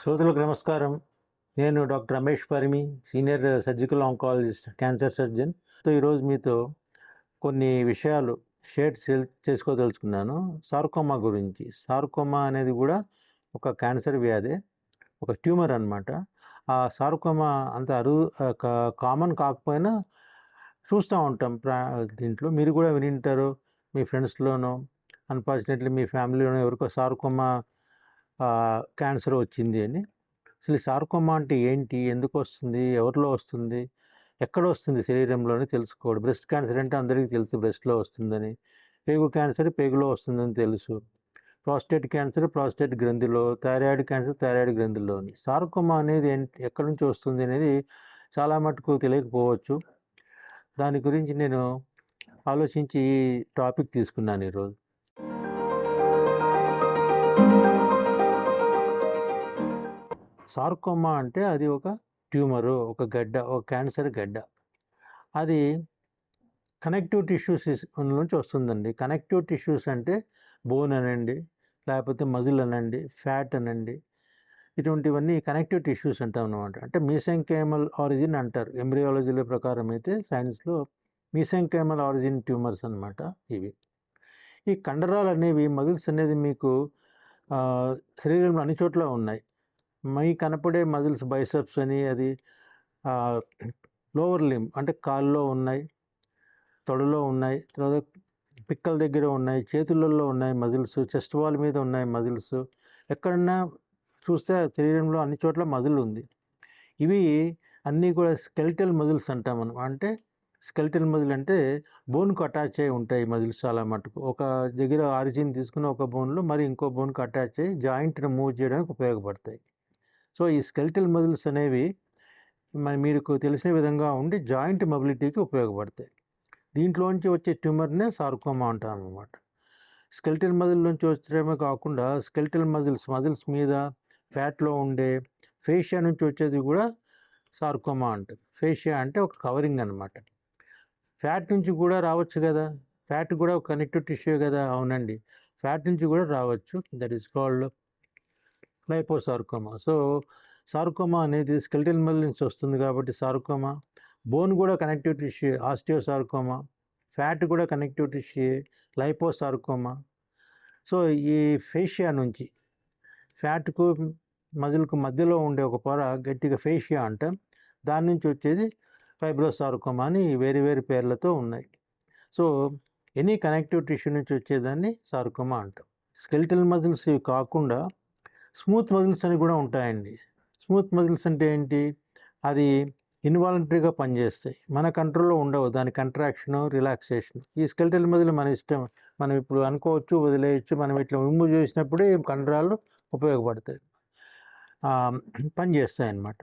శ్రోతలకు నమస్కారం. నేను doctor Ramesh Parimi senior surgical oncologist cancer surgeon. So ఈరోజు మీతో కొన్ని విషయాలు షేర్ చేసుకోదలుచుకున్నాను. సార్కోమా గురించి. సార్కోమా అనేది కూడా ఒక క్యాన్సర్ వ్యాధి ఒక ట్యూమర్ అనమాట ఆ సార్కోమా అంత అరువు కామన్ కాకపోయినా చూస్తూ ఉంటాం ప్రా దీంట్లో. మీరు కూడా వినింటారు మీ ఫ్రెండ్స్లోనో అన్ఫార్చునేట్లీ మీ ఫ్యామిలీలోనో ఎవరికో సార్కోమా క్యాన్సర్ వచ్చింది అని. అసలు సార్కోమా అంటే ఏంటి? ఎందుకు వస్తుంది? ఎవరిలో వస్తుంది? ఎక్కడ వస్తుంది శరీరంలోని తెలుసుకోవడం. బ్రెస్ట్ క్యాన్సర్ అంటే అందరికీ తెలుసు బ్రెస్ట్లో వస్తుందని. పేగు క్యాన్సర్ పేగులో వస్తుందని తెలుసు. ప్రాస్టేట్ క్యాన్సర్ ప్రాస్టేట్ గ్రంథిలో థైరాయిడ్ క్యాన్సర్ థైరాయిడ్ గ్రంథిలోని. సార్కోమా అనేది ఏంటి ఎక్కడి నుంచి వస్తుంది అనేది చాలా మటుకు తెలియకపోవచ్చు. దాని గురించి నేను ఆలోచించి ఈ టాపిక్ తీసుకున్నాను ఈరోజు. సార్కోమా అంటే అది ఒక ట్యూమరు ఒక గడ్డ ఒక క్యాన్సర్ గడ్డ. అది కనెక్టివ్ టిష్యూస్ నుంచి వస్తుందండి. కనెక్టివ్ టిష్యూస్ అంటే బోన్ అనండి లేకపోతే మజిల్ అనండి ఫ్యాట్ అనండి. ఇటువంటివన్నీ కనెక్టివ్ టిష్యూస్ అంటాం అనమాట అంటే మీసెంకేమల్ ఆరిజిన్ అంటారు. ఎంబ్రియాలజీల ప్రకారం అయితే సైన్స్లో మీసెంకేమల్ ఆరిజిన్ ట్యూమర్స్ అన్నమాట ఇవి. ఈ కండరాలు అనేవి మజిల్స్ అనేది మీకు శరీరంలో అన్ని చోట్ల ఉన్నాయి. మై కనపడే మజిల్స్ బైసెప్స్ అని అది లోవర్ లిమ్ అంటే కాల్లో ఉన్నాయి తొడలో ఉన్నాయి తర్వాత పిక్కల దగ్గర ఉన్నాయి చేతులలో ఉన్నాయి మజిల్స్ చెస్ట్ వాల్ మీద ఉన్నాయి మజిల్స్. ఎక్కడన్నా చూస్తే శరీరంలో అన్ని చోట్ల మజిల్ ఉంది. ఇవి అన్నీ కూడా స్కెల్టల్ మజిల్స్ అంటాం మనం. అంటే స్కెల్టల్ మజిల్ అంటే బోన్కు అటాచ్ అయి ఉంటాయి మజిల్స్ చాలా మటుకు. ఒక దగ్గర ఆరిజిన్ తీసుకుని ఒక బోన్లో మరి ఇంకో బోన్కు అటాచ్ అయ్యి జాయింట్ని మూవ్ చేయడానికి ఉపయోగపడతాయి. సో ఈ స్కెల్టల్ మజిల్స్ అనేవి మరి మీకు తెలిసిన విధంగా ఉండి జాయింట్ మొబిలిటీకి ఉపయోగపడతాయి. దీంట్లోంచి వచ్చే ట్యూమర్నే సార్కోమా అంటాం అనమాట స్కెల్టల్ మజిల్ నుంచి వచ్చేమే కాకుండా స్కెల్టల్ మజిల్స్ మజిల్స్ మీద ఫ్యాట్లో ఉండే ఫేషియా నుంచి వచ్చేది కూడా సార్కోమా అంటుంది ఫేషియా అంటే ఒక కవరింగ్ అనమాట ఫ్యాట్ నుంచి కూడా రావచ్చు కదా. ఫ్యాట్ కూడా ఒక కనెక్టివ్ టిష్యూ కదా అవునండి. ఫ్యాట్ నుంచి కూడా రావచ్చు. That is called liposarcoma so sarcoma అనేది స్కెల్టల్ మెల్ నుంచి వస్తుంది కాబట్టి సార్కోమా. బోన్ కూడా కనెక్టివ్ టిష్యూ ఆస్టియోసార్కోమా. ఫ్యాట్ కూడా కనెక్టివ్ టిష్యూ లైపోసార్కోమా. సో ఈ ఫేషియా నుంచి ఫ్యాట్కు మజిల్కు మధ్యలో ఉండే ఒక పొర గట్టిగా ఫేషియా అంట. దాని నుంచి వచ్చేది ఫైబ్రోసార్కోమా అని వేరు వేరు పేర్లతో ఉన్నాయి. సో ఎనీ కనెక్టివ్ టిష్యూ నుంచి వచ్చేదాన్ని సార్కోమా అంటాం. స్కెల్టల్ మజిల్స్ ఇవి కాకుండా స్మూత్ మజిల్స్ అని కూడా ఉంటాయండి. స్మూత్ మజిల్స్ అంటే ఏంటి? అది ఇన్వాలంటరీగా పనిచేస్తాయి. మన కంట్రోల్లో ఉండవు. దాని కంట్రాక్షన్ రిలాక్సేషన్. ఈ స్కెల్టల్ మజిల్ మన ఇష్టం. మనం ఇప్పుడు అనుకోవచ్చు వదిలేయచ్చు. మనం ఇట్లా ఉమ్ము చేసినప్పుడే కండరాలు ఉపయోగపడతాయి. పనిచేస్తాయి అన్నమాట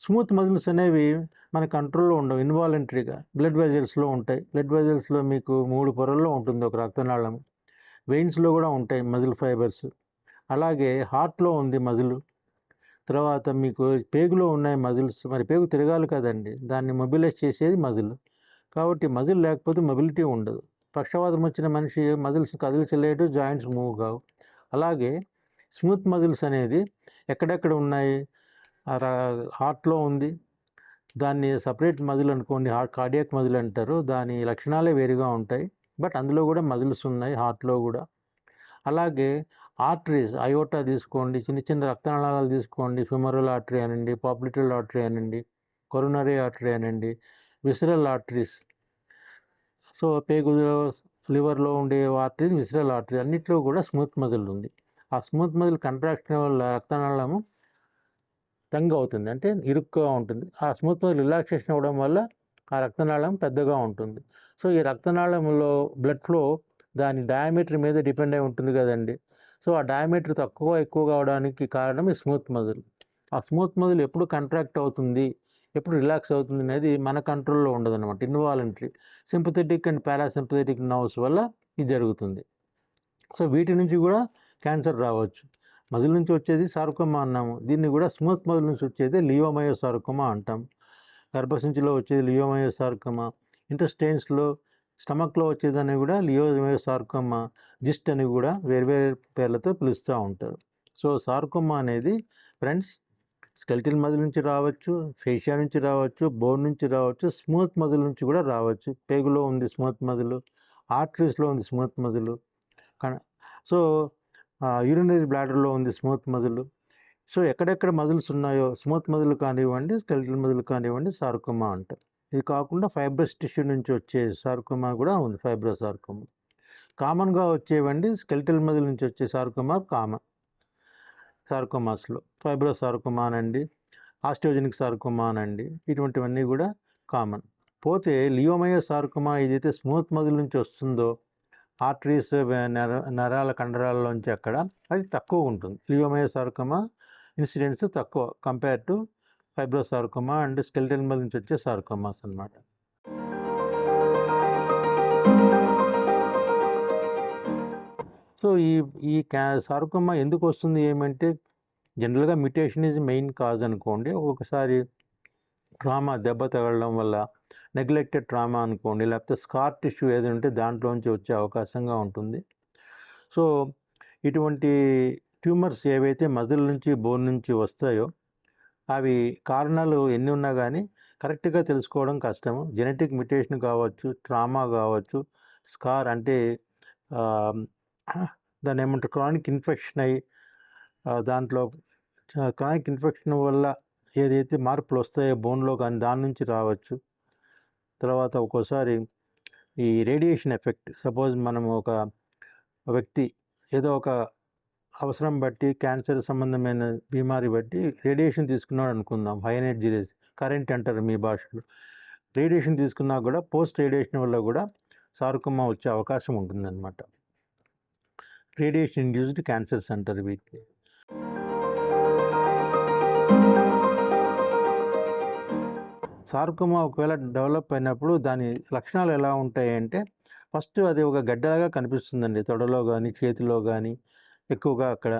స్మూత్ మజిల్స్ అనేవి మన కంట్రోల్లో ఉండవు. ఇన్వాలంటరీగా. బ్లడ్ వెజల్స్లో ఉంటాయి. బ్లడ్ వెజల్స్లో మీకు మూడు పొరల్లో ఉంటుంది. ఒక రక్తనాళం వెయిన్స్లో కూడా ఉంటాయి మజిల్ ఫైబర్స్. అలాగే హార్ట్లో ఉంది మజిల్. తర్వాత మీకు పేగులో ఉన్నాయి మజిల్స్. మరి పేగు తిరగాలి కదండి. దాన్ని మొబిలైజ్ చేసేది మజిల్. కాబట్టి మజిల్ లేకపోతే మొబిలిటీ ఉండదు. పక్షవాతం వచ్చిన మనిషి మజిల్స్ కదిలిచలేడు జాయింట్స్ మూవ్ కావు. అలాగే స్మూత్ మజిల్స్ అనేది ఎక్కడెక్కడ ఉన్నాయి? హార్ట్లో ఉంది. దాన్ని సపరేట్ మజిల్ అనుకోండి హార్ట్ కార్డియాక్ మజిల్ అంటారు. దాని లక్షణాలే వేరుగా ఉంటాయి. బట్ అందులో కూడా మజిల్స్ ఉన్నాయి హార్ట్లో కూడా. అలాగే ఆర్టరీస్ అయోటా తీసుకోండి చిన్న చిన్న రక్తనాళాలు తీసుకోండి ఫిమరల్ ఆర్టరీ అనండి పాపులిటల్ ఆర్టరీ అనండి కొరోనరీ ఆర్టరీ అనండి విసరల్ ఆర్టరీస్. సో పేగులో లివర్లో ఉండే ఆర్టరీ విసరల్ ఆర్టరీ అన్నిట్లో కూడా స్మూత్ మజిల్ ఉంది. ఆ స్మూత్ మజిల్ కంట్రాక్షన్ వల్ల రక్తనాళము తంగ్ అవుతుంది అంటే ఇరుక్కుగా ఉంటుంది. ఆ స్మూత్ మజిల్ రిలాక్సేషన్ అవ్వడం వల్ల ఆ రక్తనాళం పెద్దగా ఉంటుంది. సో ఈ రక్తనాళంలో బ్లడ్ ఫ్లో దాని డయామీటర్ మీద డిపెండ్ అయి ఉంటుంది కదండి. సో ఆ డయామీటర్ తక్కువ ఎక్కువ కావడానికి కారణం ఈ స్మూత్ మజిల్. ఆ స్మూత్ మజిల్ ఎప్పుడు కంట్రాక్ట్ అవుతుంది ఎప్పుడు రిలాక్స్ అవుతుంది అనేది మన కంట్రోల్లో ఉండదు అనమాట involuntary sympathetic and parasympathetic nerves వల్ల ఇది జరుగుతుంది. సో వీటి నుంచి కూడా క్యాన్సర్ రావచ్చు. మజిల్ నుంచి వచ్చేది సార్కోమా అన్నాము. దీన్ని కూడా స్మూత్ మజిల్ నుంచి వచ్చేది లియోమయో సార్కోమా అంటాం. గర్భసంచిలో వచ్చేది లియోమయో సార్కోమా ఇంటర్స్టైన్స్లో స్టమక్లో వచ్చేదాన్ని కూడా లియోమయో సార్కోమా జిస్ట్ అని కూడా వేర్వేరు పేర్లతో పిలుస్తూ ఉంటారు. సో సార్కోమా అనేది ఫ్రెండ్స్ స్కెల్టిల్ మజిల్ నుంచి రావచ్చు ఫేషియా నుంచి రావచ్చు బోన్ నుంచి రావచ్చు స్మూత్ మజిల్ నుంచి కూడా రావచ్చు. పేగులో ఉంది స్మూత్ మజిల్ ఆర్టరీస్లో ఉంది స్మూత్ మజిల్ సో యూరినరీ బ్లాడర్లో ఉంది స్మూత్ మజిల్. సో ఎక్కడెక్కడ మజిల్స్ ఉన్నాయో స్మూత్ మజిల్ కానివ్వండి స్కెల్టిల్ మజిల్ కానివ్వండి సార్కోమా అంటారు. ఇది కాకుండా ఫైబ్రస్ టిష్యూ నుంచి వచ్చే సార్కోమా కూడా ఉంది ఫైబ్రస్ సార్కోమా కామన్గా వచ్చేవండి స్కెల్టల్ మజిల్ నుంచి వచ్చే సార్కోమా కామన్ సార్కోమాస్లో ఫైబ్రో సార్కోమా అనండి ఆస్ట్రోజెనిక్ సార్కోమా అనండి ఇటువంటివన్నీ కూడా కామన్ పోతే లియోమయ సార్కోమా ఏదైతే స్మూత్ మజిల్ నుంచి వస్తుందో ఆర్టరీస్ నర నరాల కండరాల్లోంచి అక్కడ అది తక్కువ ఉంటుంది. లియోమయ సార్కోమా ఇన్సిడెంట్స్ తక్కువ compare to fibrosarcoma and skeletal muscle నుంచి వచ్చే సార్కోమాస్ అన్నమాట. సో ఈ ఈ క్యా సార్కోమా ఎందుకు వస్తుంది ఏమంటే జనరల్గా మ్యుటేషన్ ఈజ్ మెయిన్ కాజ్ అనుకోండి. ఒక్కొక్కసారి ట్రామా దెబ్బ తగలడం వల్ల నెగ్లెక్టెడ్ ట్రామా అనుకోండి లేకపోతే స్కార్ టిష్యూ ఏది ఉంటే దాంట్లోంచి వచ్చే అవకాశంగా ఉంటుంది. సో ఇటువంటి ట్యూమర్స్ ఏవైతే మజిల్ నుంచి బోన్ నుంచి వస్తాయో అవి కారణాలు ఎన్ని ఉన్నా కానీ కరెక్ట్గా తెలుసుకోవడం కష్టము. జెనెటిక్ మ్యుటేషన్ కావచ్చు ట్రామా కావచ్చు స్కార్ అంటే దాని దాన్ని ఏమంటారు? క్రానిక్ ఇన్ఫెక్షన్ అయ్యి దాంట్లో క్రానిక్ ఇన్ఫెక్షన్ వల్ల ఏదైతే మార్పులు వస్తాయో బోన్లో కానీ దాని నుంచి రావచ్చు. తర్వాత ఒక్కోసారి ఈ రేడియేషన్ ఎఫెక్ట్. సపోజ్ మనం ఒక వ్యక్తి ఏదో ఒక అవసరం బట్టి క్యాన్సర్ సంబంధమైన బీమారి బట్టి రేడియేషన్ తీసుకున్నాడు అనుకుందాం. హైనైట్ ఎనర్జీ కరెంట్ అంటారు మీ భాషలో. రేడియేషన్ తీసుకున్నా కూడా పోస్ట్ రేడియేషన్ వల్ల కూడా సారుకమ్మ వచ్చే అవకాశం ఉంటుందన్నమాట. రేడియేషన్ ఇండ్యూస్డ్ క్యాన్సర్స్ అంటారు వీటిని. సార్కోమా ఒకవేళ డెవలప్ అయినప్పుడు దాని లక్షణాలు ఎలా ఉంటాయి అంటే ఫస్ట్ అది ఒక గడ్డలాగా కనిపిస్తుందండి. తొడలో కానీ చేతిలో కానీ ఎక్కువగా అక్కడ.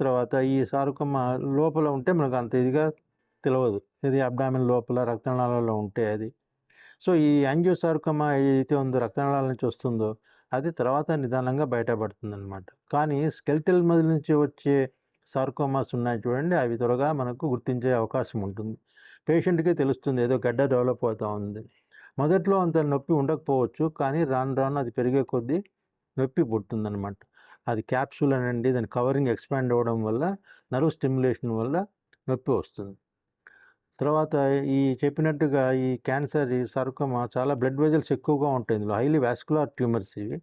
తర్వాత ఈ సార్కోమా లోపల ఉంటే మనకు అంత ఇదిగా తెలియదు ఇది అబ్డామిన్ లోపల రక్తనాళాలలో ఉంటే అది. సో ఈ యాంజియోసార్కోమా ఏదైతే ఉందో రక్తనాళాల నుంచి వస్తుందో అది తర్వాత నిదానంగా బయటపడుతుంది అనమాట కానీ స్కెల్టల్ మజిల్ నుంచి వచ్చే సార్కోమాస్ ఉన్నాయి చూడండి అవి త్వరగా మనకు గుర్తించే అవకాశం ఉంటుంది. పేషెంట్కే తెలుస్తుంది ఏదో గడ్డ డెవలప్ అవుతూ ఉంది. మొదట్లో అంత నొప్పి ఉండకపోవచ్చు కానీ రాను రాను అది పెరిగే కొద్దీ నొప్పి పుడుతుందన్నమాట. అది క్యాప్సూల్ అనండి దాని కవరింగ్ ఎక్స్పాండ్ అవ్వడం వల్ల నర్వ్ స్టిమ్యులేషన్ వల్ల నొప్పి వస్తుంది. తర్వాత ఈ చెప్పినట్టుగా ఈ క్యాన్సర్ ఈ సర్కమ చాలా బ్లడ్ వెజల్స్ ఎక్కువగా ఉంటాయి. ఇందులో హైలీ వాస్కులర్ ట్యూమర్స్ ఇవి.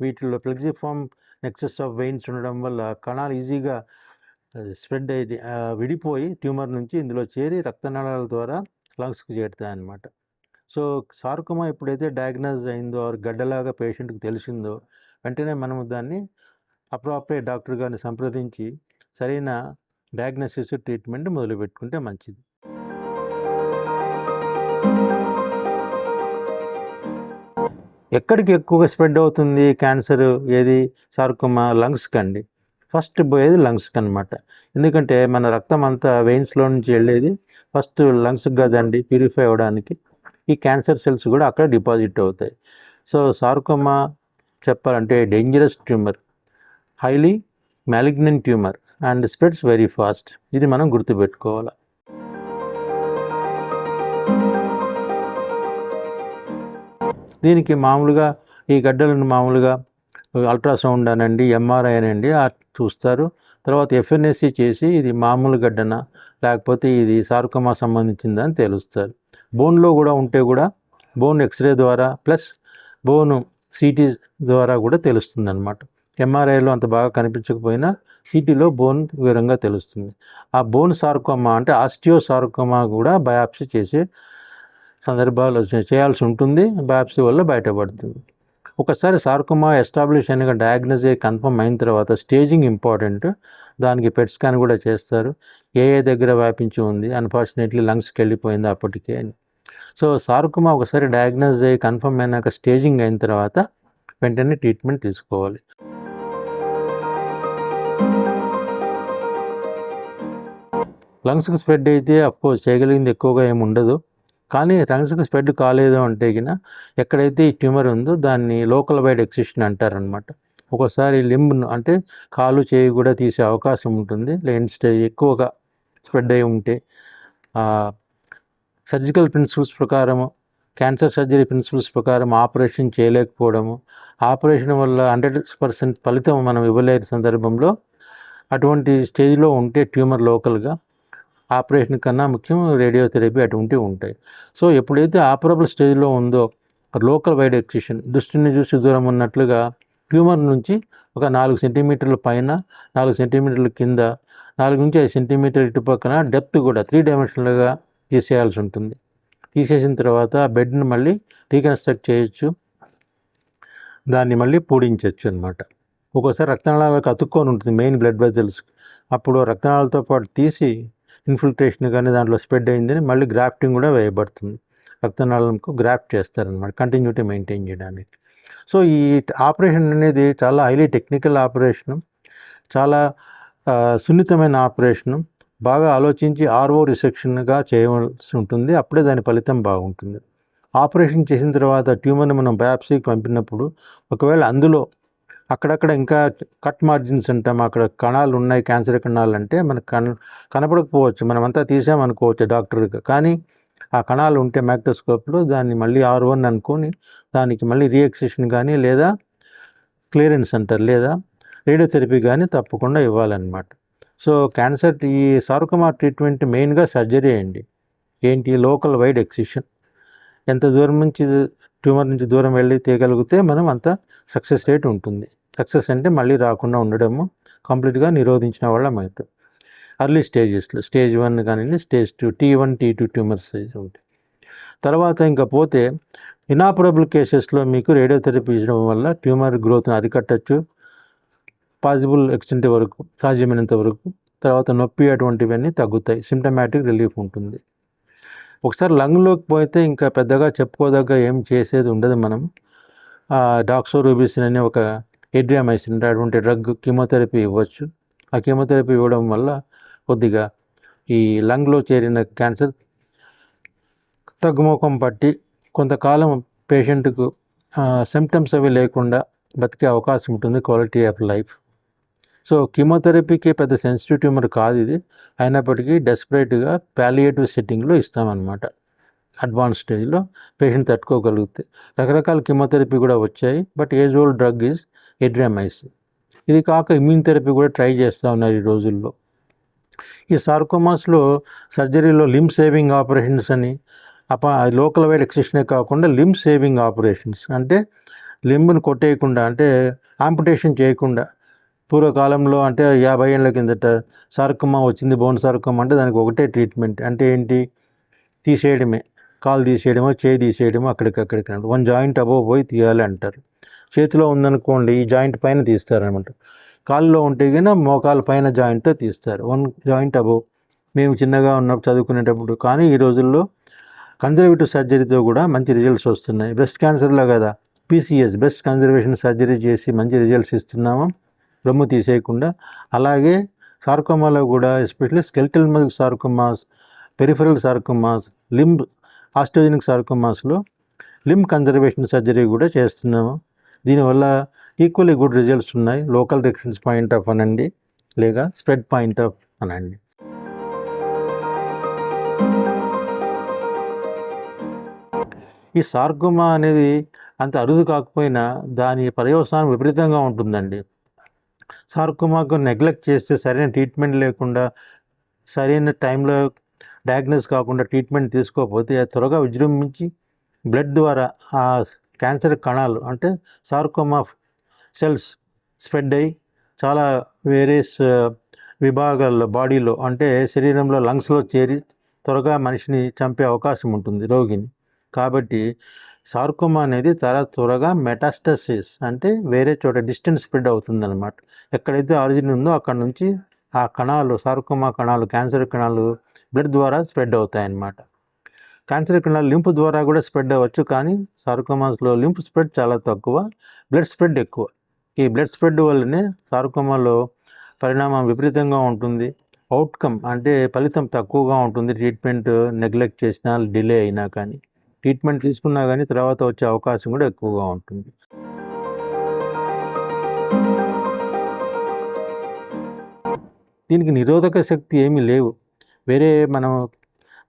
వీటిలో ప్లెక్సిఫామ్ నెక్సెస్ ఆఫ్ వెయిన్స్ ఉండడం వల్ల కణాలు ఈజీగా స్ప్రెడ్ అయ్యి విడిపోయి ట్యూమర్ నుంచి ఇందులో చేరి రక్తనాళాల ద్వారా లంగ్స్కి చేరుతాయి అన్నమాట సో సార్కోమా ఎప్పుడైతే డయాగ్నోజ్ అయిందో గడ్డలాగా పేషెంట్కి తెలిసిందో వెంటనే మనము దాన్ని అప్రాప్రియేట్ డాక్టర్ గారిని సంప్రదించి సరైన డయాగ్నోసిస్ ట్రీట్మెంట్ మొదలు పెట్టుకుంటే మంచిది. ఎక్కడికి ఎక్కువగా స్ప్రెడ్ అవుతుంది క్యాన్సర్ ఏది? సార్కోమా లంగ్స్కి అండి. ఫస్ట్ పోయేది లంగ్స్కి అనమాట ఎందుకంటే మన రక్తం అంతా వెయిన్స్లో నుంచి వెళ్ళేది ఫస్ట్ లంగ్స్కి కదండి ప్యూరిఫై అవ్వడానికి. ఈ క్యాన్సర్ సెల్స్ కూడా అక్కడ డిపాజిట్ అవుతాయి. సో సార్కోమా చెప్పాలంటే dangerous tumour highly malignant tumour and spreads very fast ఇది మనం గుర్తుపెట్టుకోవాలి. దీనికి మామూలుగా ఈ గడ్డలను మామూలుగా అల్ట్రాసౌండ్ అనండి ఎంఆర్ఐ అనండి చూస్తారు. తర్వాత ఎఫ్ఎన్ఎస్సి చేసి ఇది మామూలు గడ్డన లేకపోతే ఇది సార్కోమా సంబంధించిందని తెలుస్తారు. బోన్లో కూడా ఉంటే కూడా బోన్ ఎక్స్రే ద్వారా ప్లస్ బోను సిటీ ద్వారా కూడా తెలుస్తుంది అనమాట ఎంఆర్ఐలో అంత బాగా కనిపించకపోయినా సిటీలో బోన్ వివరంగా తెలుస్తుంది. ఆ బోన్ సార్కోమా అంటే ఆస్టియో సార్కోమా కూడా బయాప్సీ చేసే సందర్భాలు చేయాల్సి ఉంటుంది. బయాప్సీ వల్ల బయటపడుతుంది. ఒకసారి సార్కోమా ఎస్టాబ్లిష్ అయిన డయాగ్నోజ్ కన్ఫర్మ్ అయిన తర్వాత స్టేజింగ్ ఇంపార్టెంట్ దానికి పెట్ స్కాన్ కూడా చేస్తారు. ఏ ఏ దగ్గర వ్యాపించి ఉంది. అన్ఫార్చునేట్లీ లంగ్స్కి వెళ్ళిపోయింది అప్పటికే అని. సో సార్కుమా ఒకసారి డయాగ్నోజ్ అయ్యి కన్ఫర్మ్ అయినాక స్టేజింగ్ అయిన తర్వాత వెంటనే ట్రీట్మెంట్ తీసుకోవాలి. లంగ్స్కి స్ప్రెడ్ అయితే అఫ్కోర్స్ చేయగలిగింది ఎక్కువగా ఏమి ఉండదు. కానీ లంగ్స్కి స్ప్రెడ్ కాలేదు అంటే గిన ఎక్కడైతే ఈ ట్యూమర్ ఉందో దాన్ని లోకల్ వైడ్ ఎక్సిషన్ అంటారనమాట ఒక్కోసారి లింబ్ను అంటే కాలు చేయి కూడా తీసే అవకాశం ఉంటుంది. లేని స్టేజ్ ఎక్కువగా స్ప్రెడ్ అయి ఉంటే సర్జికల్ ప్రిన్సిపల్స్ ప్రకారము క్యాన్సర్ సర్జరీ ప్రిన్సిపల్స్ ప్రకారం ఆపరేషన్ చేయలేకపోవడము ఆపరేషన్ వల్ల హండ్రెడ్ పర్సెంట్ ఫలితం మనం ఇవ్వలేని సందర్భంలో అటువంటి స్టేజ్లో ఉంటే ట్యూమర్ లోకల్గా ఆపరేషన్ కన్నా ముఖ్యం రేడియోథెరపీ అటువంటివి ఉంటాయి. సో ఎప్పుడైతే ఆపరబుల్ స్టేజ్లో ఉందో లోకల్ వైడ్ ఎక్సిషన్ దృష్టిని చూసి దూరం ఉన్నట్లుగా ట్యూమర్ నుంచి ఒక నాలుగు సెంటీమీటర్ల పైన నాలుగు సెంటీమీటర్ల కింద నాలుగు నుంచి ఐదు సెంటీమీటర్ ఇటు పక్కన డెప్త్ కూడా త్రీ డైమెన్షనల్గా తీసేయాల్సి ఉంటుంది. తీసేసిన తర్వాత ఆ బెడ్ని మళ్ళీ రీకన్స్ట్రక్ట్ చేయొచ్చు. దాన్ని మళ్ళీ పూడించవచ్చు అనమాట ఒక్కోసారి రక్తనాళాలకు అతుక్కొని ఉంటుంది మెయిన్ బ్లడ్ వెజల్స్ అప్పుడు రక్తనాళాలతో పాటు తీసి ఇన్ఫిల్ట్రేషన్ కానీ దాంట్లో స్ప్రెడ్ అయిందని మళ్ళీ గ్రాఫ్టింగ్ కూడా వేయబడుతుంది. రక్తనాళంకు గ్రాఫ్ట్ చేస్తారనమాట కంటిన్యూటీ మెయింటైన్ చేయడానికి. సో ఈ ఆపరేషన్ అనేది చాలా హైలీ టెక్నికల్ ఆపరేషను చాలా సున్నితమైన ఆపరేషను బాగా ఆలోచించి ఆర్ఓ రిసెక్షన్గా చేయవలసి ఉంటుంది. అప్పుడే దాని ఫలితం బాగుంటుంది. ఆపరేషన్ చేసిన తర్వాత ట్యూమర్ని మనం బయాప్సీకి పంపినప్పుడు ఒకవేళ అందులో అక్కడక్కడ ఇంకా కట్ మార్జిన్స్ అంటాం అక్కడ కణాలు ఉన్నాయి. క్యాన్సర్ కణాలు అంటే మనకు కన కనపడకపోవచ్చు. మనమంతా తీసామనుకోవచ్చు డాక్టర్కి. కానీ ఆ కణాలు ఉంటే మైక్రోస్కోప్లో దాన్ని మళ్ళీ ఆర్ వన్ అనుకొని దానికి మళ్ళీ రియాక్సేషన్ కానీ లేదా క్లియరెన్స్ అంటారు లేదా రేడియోథెరపీ కానీ తప్పకుండా ఇవ్వాలన్నమాట. సో క్యాన్సర్ ఈ సార్కోమా ట్రీట్మెంట్ మెయిన్గా సర్జరీ అండి. ఏంటి? Local wide excision. ఎంత దూరం నుంచి ట్యూమర్ నుంచి దూరం వెళ్ళి తీయగలిగితే మనం అంత సక్సెస్ రేట్ ఉంటుంది. సక్సెస్ అంటే మళ్ళీ రాకుండా ఉండడము కంప్లీట్గా నిరోధించిన వాళ్ళం అవుతాం అర్లీ స్టేజెస్లో స్టేజ్ వన్ కానీ stage two T one T two tumour size ఉంటాయి. తర్వాత ఇంకా పోతే ఇనాపరబుల్ కేసెస్లో మీకు రేడియోథెరపీ ఇవ్వడం వల్ల ట్యూమర్ గ్రోత్ని అరికట్టచ్చు పాసిబుల్ ఎక్స్టెంట్ వరకు సాధ్యమైనంత వరకు. తర్వాత నొప్పి అటువంటివన్నీ తగ్గుతాయి సిమ్టమాటిక్ రిలీఫ్ ఉంటుంది. ఒకసారి లంగ్లోకి పోతే ఇంకా పెద్దగా చెప్పుకోదగ్గ ఏం చేసేది ఉండదు మనం. డాక్సోరూబిసిన్ అనే ఒక ఎడ్రియామైసిన్ అటువంటి డ్రగ్ కీమోథెరపీ ఇవ్వచ్చు. ఆ కీమోథెరపీ ఇవ్వడం వల్ల కొద్దిగా ఈ లంగ్లో చేరిన క్యాన్సర్ తగ్గుముఖం పట్టి కొంతకాలం పేషెంట్కు సిమ్టమ్స్ అవి లేకుండా బతికే అవకాశం ఉంటుంది క్వాలిటీ ఆఫ్ లైఫ్ సో కీమోథెరపీకి పెద్ద సెన్సిటివ్ ట్యూమర్ కాదు ఇది. అయినప్పటికీ డెస్పరేట్గా ప్యాలియేటివ్ సెట్టింగ్లో ఇస్తామన్నమాట. అడ్వాన్స్ స్టేజ్లో పేషెంట్ తట్టుకోగలిగితే. రకరకాల కీమోథెరపీ కూడా వచ్చాయి. But age old drug is adriamycin. ఇది కాక ఇమ్యూన్ థెరపీ కూడా ట్రై చేస్తూ ఉన్నారు ఈ రోజుల్లో. ఈ సార్కోమాస్లో సర్జరీలో లిమ్ సేవింగ్ ఆపరేషన్స్ అని అప లోకల్ వైడ్ ఎక్సెషనే కాకుండా లిమ్ సేవింగ్ ఆపరేషన్స్. అంటే లింబ్ను కొట్టేయకుండా అంటే ఆంపుటేషన్ చేయకుండా పూర్వకాలంలో అంటే యాభై ఏళ్ళ కిందట సార్కమా వచ్చింది బోన్ సార్కమా అంటే దానికి ఒకటే ట్రీట్మెంట్. అంటే ఏంటి? తీసేయడమే. కాలు తీసేయడమో చేయి తీసేయడమో అక్కడికక్కడికి వన్ జాయింట్ అబోవ్ పోయి తీయాలి అంటారు. చేతిలో ఉందనుకోండి ఈ జాయింట్ పైన తీస్తారనమాట కాళ్ళలో ఉంటే కన్నా మోకాల పైన జాయింట్తో తీస్తారు. One joint above. మేము చిన్నగా ఉన్నప్పుడు చదువుకునేటప్పుడు కానీ ఈ రోజుల్లో కన్జర్వేటివ్ సర్జరీతో కూడా మంచి రిజల్ట్స్ వస్తున్నాయి. బ్రెస్ట్ క్యాన్సర్లో కదా పీసీఎస్ బ్రెస్ట్ కన్జర్వేషన్ సర్జరీ చేసి మంచి రిజల్ట్స్ ఇస్తున్నాము. రొమ్ము తీసేయకుండా. అలాగే సార్కోమాలో కూడా especially skeletal muscle sarcomas peripheral sarcomas limb osteogenic సార్కోమాస్లో limb conservation surgery కూడా చేస్తున్నాము. దీనివల్ల ఈక్వల్లీ గుడ్ రిజల్ట్స్ ఉన్నాయి. లోకల్ రిక్షన్స్ పాయింట్ ఆఫ్ అనండి లేక స్ప్రెడ్ పాయింట్ ఆఫ్ అనండి ఈ సార్కోమా అనేది అంత అరుదు కాకపోయినా దాని పర్యవసానం విపరీతంగా ఉంటుందండి. సార్కుమాకు నెగ్లెక్ట్ చేస్తే సరైన ట్రీట్మెంట్ లేకుండా సరైన టైంలో డయాగ్నోస్ కాకుండా ట్రీట్మెంట్ తీసుకోకపోతే అది త్వరగా విజృంభించి బ్లడ్ ద్వారా ఆ క్యాన్సర్ కణాలు అంటే సార్కోమా సెల్స్ స్ప్రెడ్ అయ్యి చాలా వేరియస్ విభాగాల్లో బాడీలో అంటే శరీరంలో లంగ్స్లో చేరి త్వరగా మనిషిని చంపే అవకాశం ఉంటుంది రోగిని. కాబట్టి సార్కోమా అనేది చాలా త్వరగా మెటాస్టసిస్ అంటే వేరే చోట డిస్టెన్స్ స్ప్రెడ్ అవుతుందన్నమాట. ఎక్కడైతే ఆరిజిన్ ఉందో అక్కడ నుంచి ఆ కణాలు సార్కోమా కణాలు క్యాన్సర్ కణాలు బ్లడ్ ద్వారా స్ప్రెడ్ అవుతాయన్నమాట. క్యాన్సర్ కింద లింపు ద్వారా కూడా స్ప్రెడ్ అవ్వచ్చు కానీ సార్కోమాస్లో లింపు స్ప్రెడ్ చాలా తక్కువ బ్లడ్ స్ప్రెడ్ ఎక్కువ. ఈ బ్లడ్ స్ప్రెడ్ వల్లనే సార్కోమాలో పరిణామం విపరీతంగా ఉంటుంది. అవుట్కమ్ అంటే ఫలితం తక్కువగా ఉంటుంది. ట్రీట్మెంట్ నెగ్లెక్ట్ చేసినా డిలే అయినా కానీ. ట్రీట్మెంట్ తీసుకున్నా కానీ తర్వాత వచ్చే అవకాశం కూడా ఎక్కువగా ఉంటుంది. దీనికి నిరోధక శక్తి ఏమీ లేవు. వేరే మనం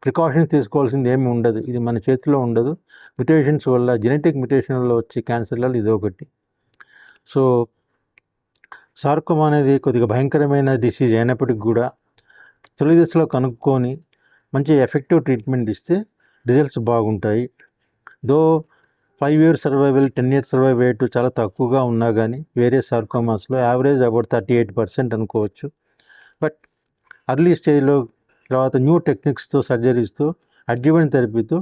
ప్రికాషన్స్ తీసుకోవాల్సింది ఏమి ఉండదు. ఇది మన చేతిలో ఉండదు. మ్యుటేషన్స్ వల్ల జెనెటిక్ మ్యుటేషన్లో వచ్చే క్యాన్సర్లలో ఇది ఒకటి. సో సార్కోమా అనేది కొద్దిగా భయంకరమైన డిసీజ్ అయినప్పటికీ కూడా తొలి దశలో కనుక్కొని మంచి ఎఫెక్టివ్ ట్రీట్మెంట్ ఇస్తే రిజల్ట్స్ బాగుంటాయి. Though five years survival ten years survive rate చాలా తక్కువగా ఉన్నా కానీ వేరే సార్కోమాస్లో average about thirty eight percent అనుకోవచ్చు. బట్ అర్లీ స్టేజ్లో తర్వాత న్యూ టెక్నిక్స్తో సర్జరీస్తో అడ్జువెంట్ థెరపీతో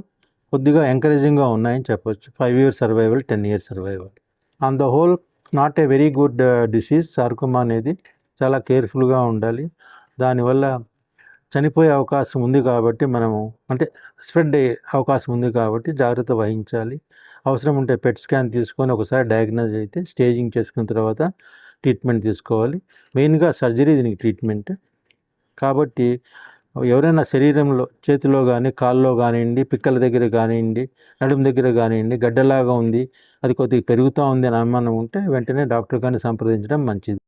కొద్దిగా ఎంకరేజింగ్గా ఉన్నాయని చెప్పొచ్చు. Five years survival ten years survival. On the whole not a very good disease. Sarcoma అనేది చాలా కేర్ఫుల్గా ఉండాలి. దానివల్ల చనిపోయే అవకాశం ఉంది కాబట్టి మనము అంటే స్ప్రెడ్ అయ్యే అవకాశం ఉంది కాబట్టి జాగ్రత్త వహించాలి. అవసరం ఉంటే పెట్ స్కాన్ తీసుకొని ఒకసారి డయాగ్నోజ్ అయితే స్టేజింగ్ చేసుకున్న తర్వాత ట్రీట్మెంట్ తీసుకోవాలి. మెయిన్గా సర్జరీ దీనికి ట్రీట్మెంట్. కాబట్టి ఎవరైనా శరీరంలో చేతిలో కానీ కాల్లో కానివ్వండి పిక్కల దగ్గర కానివ్వండి నడుము దగ్గర కానివ్వండి గడ్డలాగా ఉంది అది కొద్దిగా పెరుగుతూ ఉంది అని అనుమానం ఉంటే వెంటనే డాక్టర్ కానీ సంప్రదించడం మంచిది.